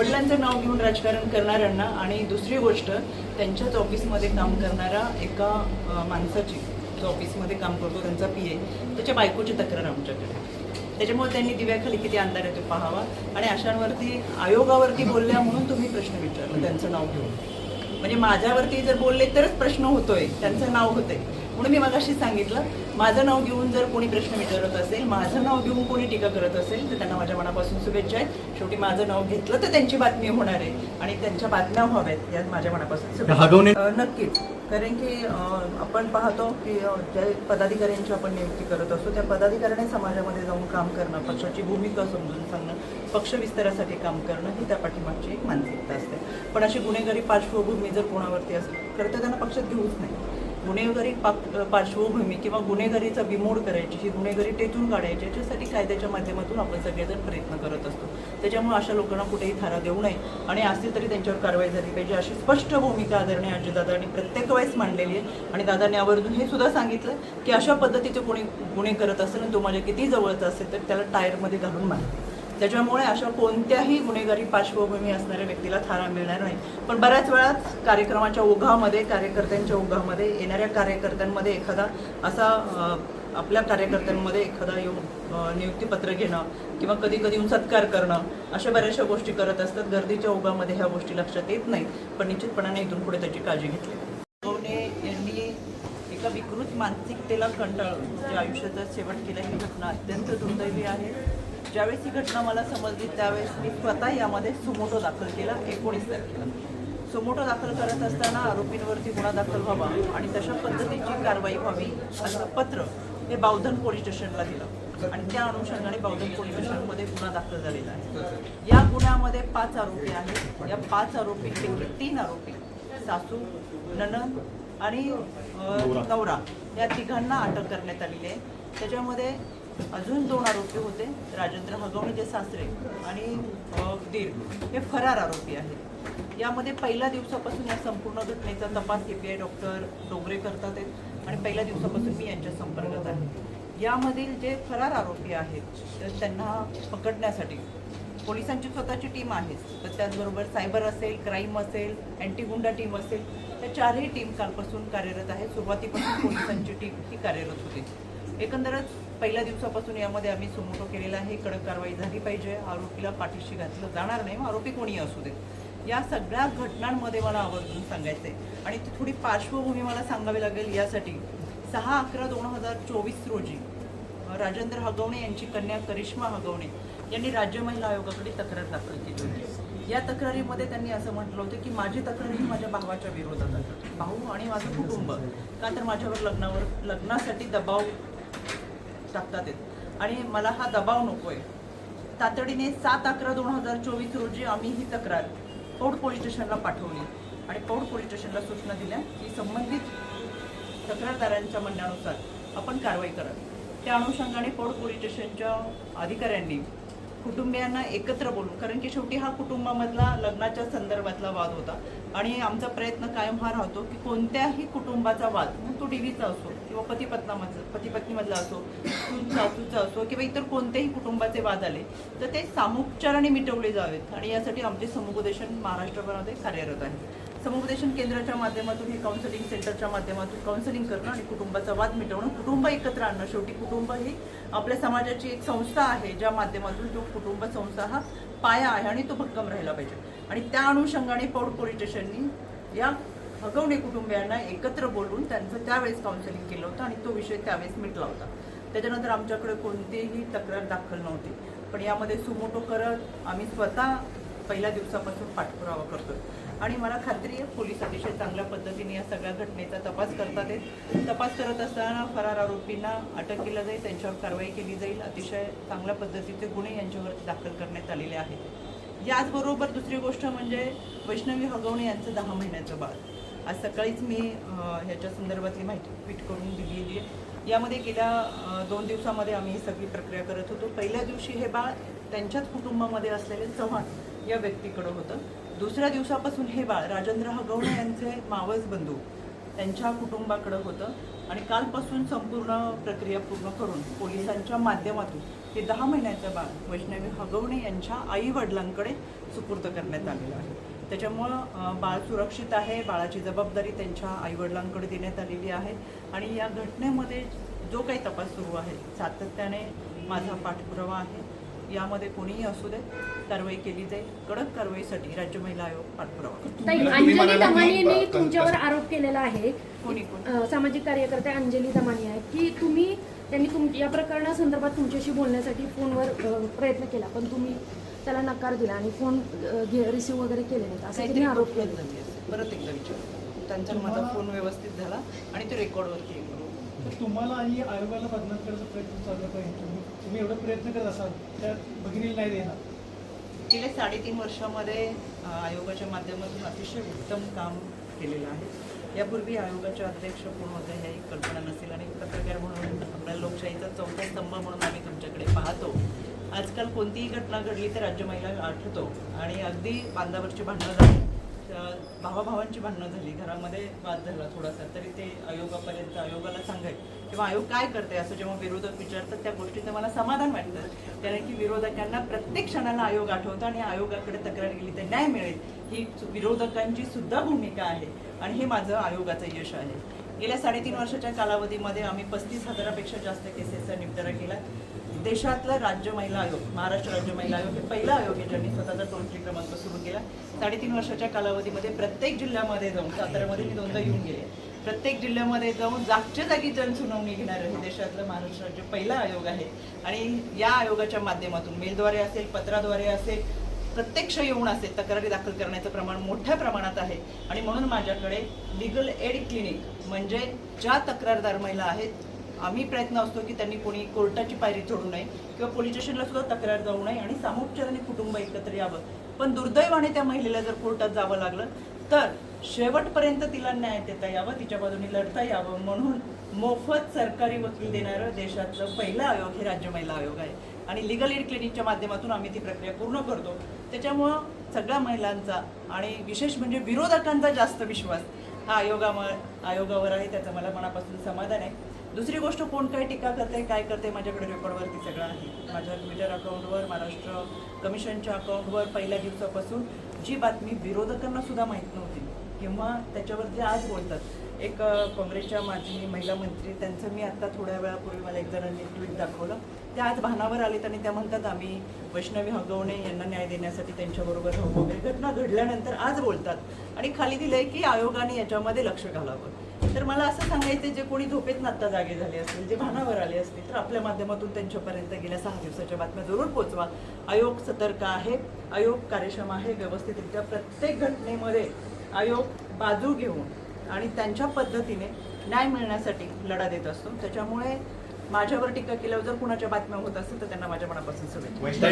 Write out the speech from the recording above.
वडिलांचं नाव घेऊन राजकारण करणाऱ्यांना आणि दुसरी गोष्ट त्यांच्याच ऑफिसमध्ये काम करणाऱ्या एका माणसाची जो ऑफिसमध्ये काम करतो त्यांचा पी ए त्याच्या बायकोची तक्रार आमच्याकडे. त्याच्यामुळे त्यांनी दिव्याखाली किती अंधार येतो पाहावा आणि अशांवरती आयोगावरती बोलल्या म्हणून तुम्ही प्रश्न विचारला त्यांचं नाव घेऊन. म्हणजे माझ्यावरती जर बोलले तरच प्रश्न होतोय त्यांचं नाव होतंय. म्हणून मी मगाशी सांगितलं माझं नाव घेऊन जर कोणी प्रश्न विचारत असेल माझं नाव घेऊन कोणी टीका करत असेल तर त्यांना माझ्या मनापासून शुभेच्छा आहेत. शेवटी माझं नाव घेतलं तर त्यांची बातमी होणार आहे. आणि त्यांच्या बातम्या व्हाव्यात यात माझ्या मनापासून शुभेच्छा. नक्कीच. कारण की आपण पाहतो की ज्या पदाधिकाऱ्यांची आपण नियुक्ती करत असतो त्या पदाधिकाऱ्याने समाजामध्ये जाऊन काम करणं पक्षाची भूमिका समजून सांगणं पक्ष विस्तारासाठी काम करणं ही त्या पाठीमागची एक मानसिकता असते. पण अशी गुन्हेगारी पार्श्वभूमी जर कोणावरती असेल तर त्यांना पक्षात घेऊच नाही. गुन्हेगारी पाक पार्श्वभूमी किंवा गुन्हेगारीचा बिमोड करायची ही गुन्हेगारी टेचून काढायची याच्यासाठी कायद्याच्या माध्यमातून आपण सगळेजण प्रयत्न करत असतो. त्याच्यामुळे अशा लोकांना कुठेही थारा देऊ नये आणि असली तरी त्यांच्यावर कारवाई झाली पाहिजे अशी स्पष्ट भूमिका आदरणीय अजितदादांनी प्रत्येक वेळेस मांडलेली आहे. आणि दादांनी आवर्जून हे सुद्धा सांगितलं की अशा पद्धतीचे कोणी गुन्हे करत असेल आणि तो माझ्या किती जवळचा असेल तर त्याला टायरमध्ये घालून मार. त्याच्यामुळे अशा कोणत्याही गुन्हेगारी पार्श्वभूमी असणाऱ्या व्यक्तीला थारा मिळणार नाही. पण बऱ्याच वेळा कार्यक्रमाच्या ओघामध्ये कार्यकर्त्यांच्या ओघामध्ये येणाऱ्या कार्यकर्त्यांमध्ये एखादा असा आपल्या कार्यकर्त्यांमध्ये एखादा येऊन नियुक्तीपत्र घेणं किंवा कधी कधी येऊन सत्कार करणं अशा बऱ्याचशा गोष्टी करत असतात. गर्दीच्या ओघामध्ये ह्या गोष्टी लक्षात येत नाहीत पण निश्चितपणाने इथून पुढे त्याची काळजी घेतली. यांनी एका विकृत मानसिकतेला कंटाळून जे आयुष्याचा शेवट केला ही घटना अत्यंत दुर्दैवी आहे. ज्यावेळेस ही घटना मला समजली त्यावेळेस मी स्वतः यामध्ये सुमोटो दाखल केला एकोणीस तारखेला. सुमोटो दाखल करत असताना आरोपींवरती गुन्हा दाखल व्हावा आणि तशा पद्धतीची कारवाई व्हावी असं पत्र हे बावधन पोलीस स्टेशनला दिलं. आणि त्या अनुषंगाने बावधन पोलीस स्टेशनमध्ये गुन्हा दाखल झालेला आहे. या गुन्ह्यामध्ये पाच आरोपी आहेत. या पाच आरोपींपैकी तीन आरोपी सासू ननंद आणि नवरा या तिघांना अटक करण्यात आलेली आहे. त्याच्यामध्ये अजून दोन आरोपी होते राजेंद्र हगवणे जे सासरे आणि दीर हे फरार आरोपी आहेत. यामध्ये पहिल्या दिवसापासून या संपूर्ण घटनेचा तपास A P I doctor Dongre करतात आहेत आणि पहिल्या दिवसापासून मी यांच्या संपर्कात आहे. यामधील जे फरार आरोपी आहेत तर त्यांना पकडण्यासाठी पोलिसांची स्वतःची टीम आहेच तर त्याचबरोबर सायबर असेल क्राईम असेल अँटी गुंडा टीम असेल त्या चारही टीम कालपासून कार्यरत आहे. सुरुवातीपासून पोलिसांची टीम ही कार्यरत होती. एकंदरच पहिल्या दिवसापासून यामध्ये आम्ही सुमोटो केलेला आहे. कडक कारवाई झाली पाहिजे. आरोपीला पाठीशी घातलं जाणार नाही. मग आरोपी कोणी असू देत. या सगळ्या घटनांमध्ये मला आवर्जून सांगायचं आहे आणि ती थोडी पार्श्वभूमी मला सांगावी लागेल. यासाठी सहा अकरा दोन हजार चोवीस रोजी राजेंद्र हगवणे यांची कन्या करिश्मा हगवणे यांनी राज्य महिला आयोगाकडे तक्रार दाखल केली होती. या तक्रारीमध्ये त्यांनी असं म्हटलं होतं की माझी तक्रार ही माझ्या भावाच्या विरोधात भाऊ आणि माझं कुटुंब. का तर माझ्यावर लग्नावर लग्नासाठी दबाव टाकतात आहेत आणि मला हा दबाव नकोय. तातडीने सात अकरा दोन हजार चोवीस रोजी आम्ही ही तक्रार पौड पोलीस स्टेशनला पाठवली. आणि पौड पोलीस स्टेशनला सूचना दिल्या की संबंधित तक्रारदारांच्या म्हणण्यानुसार आपण कारवाई करावी. त्या अनुषंगाने पौड पोलीस स्टेशनच्या अधिकाऱ्यांनी कुटुंबियांना एकत्र बोलून कारण की शेवटी हा कुटुंबामधला लग्नाच्या संदर्भातला वाद होता आणि आमचा प्रयत्न कायम हा राहतो की कोणत्याही कुटुंबाचा वाद मग तो डीव्हीचा असो किंवा पती पत्नामधला पती पत्नीमधला असो सासूचा असो किंवा इतर कोणत्याही कुटुंबाचे वाद आले तर ते सामुपचाराने मिटवले जावेत. आणि यासाठी आमचे समुपदेशन महाराष्ट्रभरामध्ये कार्यरत आहे. समुपदेशन केंद्राच्या माध्यमातून हे काउन्सिलिंग सेंटरच्या माध्यमातून काउन्सिलिंग करणं आणि कुटुंबाचा वाद मिटवणं कुटुंब एकत्र आणणं. शेवटी कुटुंब ही आपल्या समाजाची एक संस्था आहे ज्या माध्यमातून जो कुटुंब संस्था हा पाया आहे आणि तो भक्कम राहिला पाहिजे. आणि त्या अनुषंगाने पौड पोलीस स्टेशननी या हगवणे कुटुंबियांना एकत्र बोलून त्यांचं त्यावेळेस काउन्सिलिंग केलं होतं आणि तो विषय त्यावेळेस मिटला होता. त्याच्यानंतर आमच्याकडे कोणतीही तक्रार दाखल नव्हती. पण यामध्ये सुमोटो करत आम्ही स्वतः पहिल्या दिवसापासून पाठपुरावा करतोय. आणि मला खात्री आहे पोलीस अतिशय चांगल्या पद्धतीने या सगळ्या घटनेचा तपास करतात आहेत. तपास करत असताना फरार आरोपींना अटक केलं जाईल त्यांच्यावर कारवाई केली जाईल. अतिशय चांगल्या पद्धतीचे गुन्हे यांच्यावर दाखल करण्यात आलेले आहेत. याचबरोबर दुसरी गोष्ट म्हणजे वैष्णवी हगवणे यांचं दहा महिन्याचं बाळ. आज सकाळीच मी ह्याच्या संदर्भातली माहिती ट्विट करून दिलेली आहे. यामध्ये गेल्या दोन दिवसामध्ये आम्ही ही सगळी प्रक्रिया करत होतो. पहिल्या दिवशी हे बाळ त्यांच्याच कुटुंबामध्ये असलेले चव्हाण या व्यक्तीकडं होतं. दुसऱ्या दिवसापासून हे बाळ राजेंद्र हगवणे यांचे मावस बंधू त्यांच्या कुटुंबाकडं होतं आणि कालपासून संपूर्ण प्रक्रिया पूर्ण करून पोलिसांच्या माध्यमातून हे दहा महिन्याचं बाळ वैष्णवी हगवणे यांच्या आई वडिलांकडे सुपूर्द करण्यात आलेलं आहे. त्याच्यामुळं बाळ सुरक्षित आहे बाळाची जबाबदारी त्यांच्या आईवडिलांकडे देण्यात आलेली आहे आणि या घटनेमध्ये जो काही तपास सुरू आहे सातत्याने माझा पाठपुरावा आहे. यामध्ये कोणीही असू दे कारवाई केली जाईल. कडक कारवाईसाठी राज्य महिला आयोग पाठपुरावा. ताई अंजली दमानीने ब- तुमच्यावर आरोप केलेला आहे. कोणी कोण? अ, सामाजिक कार्यकर्ते अंजली दमानी आहे की तुम्ही त्यांनी तुम या प्रकरणासंदर्भात तुमच्याशी बोलण्यासाठी फोनवर अ, प्रयत्न केला पण तुम्ही त्याला नकार दिला आणि फोन रिसिव्ह वगैरे केले नाहीत असं काहीतरी त्यांनी आरोप प्रोफेल केले झाली असेल परत एकदा विचार. त्यांचा माझा फोन व्यवस्थित झाला आणि ते रेकॉर्डवरती करू. तर तुम्हाला आणि आयोगाला बदनाम करायचा प्रयत्न चालू आहे पाहिजे तुम्ही तुम्ही एवढा प्रयत्न करत असाल त्या भगिनीला नाही देणार. गेल्या साडेतीन वर्षामध्ये आयोगाच्या माध्यमातून अतिशय उत्तम काम केलेलं आहे. यापूर्वी आयोगाचे अध्यक्ष कोण होते ह्या एक कल्पना नसेल आणि पत्रकार म्हणून आपल्या लोकशाहीचा चौथा स्तंभ म्हणून आम्ही तुमच्याकडे पाहतो. आजकाल कोणतीही घटना घडली तर राज्य महिला आठवतो आणि अगदी बांधावरची भांडणं झाली. भावाभावांची भांडणं झाली घरामध्ये वाद झाला थोडासा तरी ते आयोगापर्यंत आयोगाला सांगाय किंवा आयोग काय करते असं जेव्हा विरोधक विचारतात त्या गोष्टीचं मला समाधान वाटतं. कारण की विरोधकांना प्रत्येक क्षणाला आयोग आठवतो आणि आयोगाकडे तक्रार केली तर न्याय मिळेल. ही विरोधकांची सुद्धा भूमिका आहे आणि हे माझं आयोगाचं यश आहे. गेल्या साडेतीन वर्षाच्या कालावधीमध्ये आम्ही पस्तीस हजारापेक्षा जास्त केसेसचा निपटारा केला. देशातलं राज्य महिला आयोग महाराष्ट्र राज्य महिला आयोग हे पहिला आयोग आहे ज्यांनी स्वतःचा टोल फ्री क्रमांक सुरू केला. साडेतीन वर्षाच्या कालावधीमध्ये प्रत्येक जिल्ह्यामध्ये जाऊन साताऱ्यामध्ये मी दोनदा येऊन गेले. प्रत्येक जिल्ह्यामध्ये जाऊन जागच्या जागी जनसुनावणी घेणारं हे देशातलं महाराष्ट्र राज्य पहिला आयोग आहे. आणि या आयोगाच्या माध्यमातून मेलद्वारे असेल पत्राद्वारे असेल प्रत्यक्ष येऊन असे तक्रारी दाखल करण्याचं प्रमाण मोठ्या प्रमाणात आहे. आणि म्हणून माझ्याकडे लिगल एड क्लिनिक म्हणजे ज्या तक्रारदार महिला आहेत आम्ही प्रयत्न असतो की त्यांनी कोणी कोर्टाची पायरी चढू नये किंवा पोलीस स्टेशनला सुद्धा तक्रार जाऊ नये आणि सामोपचाराने कुटुंब एकत्र यावं. पण दुर्दैवाने त्या महिलेला जर कोर्टात जावं लागलं तर शेवटपर्यंत तिला न्याय देता यावं तिच्या बाजूने लढता यावं. म्हणून मोफत सरकारी वकील देणारं देशातलं पहिलं आयोग हे राज्य महिला आयोग आहे. आणि लिगल एड क्लिनिकच्या माध्यमातून आम्ही ती प्रक्रिया पूर्ण करतो. त्याच्यामुळं सगळ्या महिलांचा आणि विशेष म्हणजे विरोधकांचा जास्त विश्वास हा आयोगाम आयोगावर आहे त्याचं मला मनापासून समाधान आहे. दुसरी गोष्ट कोण काय टीका करते काय करते माझ्याकडे रेकॉर्डवरती सगळं आहे. माझ्या ट्विटर अकाउंटवर महाराष्ट्र कमिशनच्या अकाउंटवर पहिल्या दिवसापासून जी बातमी विरोधकांना सुद्धा माहीत नव्हती किंवा त्याच्यावरती आज बोलतात. एक काँग्रेसच्या माजी महिला मंत्री त्यांचं मी आता थोड्या वेळापूर्वी मला एक जणांनी ट्विट दाखवलं. त्या आज भानावर आलेत आणि त्या म्हणतात आम्ही वैष्णवी हगवणे यांना न्याय देण्यासाठी त्यांच्याबरोबर हो, हो. राहू वगैरे घटना घडल्यानंतर आज बोलतात. आणि खाली दिलंय की आयोगाने याच्यामध्ये लक्ष घालावं. तर मला असं सांगायचं जे कोणी झोपेत आत्ता जागे झाले असतील जे भानावर आले असतील तर आपल्या माध्यमातून त्यांच्यापर्यंत गेल्या सहा दिवसाच्या बातम्या जरूर पोचवा. आयोग सतर्क आहे आयोग कार्यक्षम आहे व्यवस्थितरित्या प्रत्येक घटनेमध्ये आयोग बाजू घेऊन आणि त्यांच्या पद्धतीने न्याय मिळण्यासाठी लढा देत असतो. त्याच्यामुळे माझ्यावर टीका केल्यावर जर कुणाच्या बातम्या होत असेल तर त्यांना माझ्या मनापासून शुभेच्छा.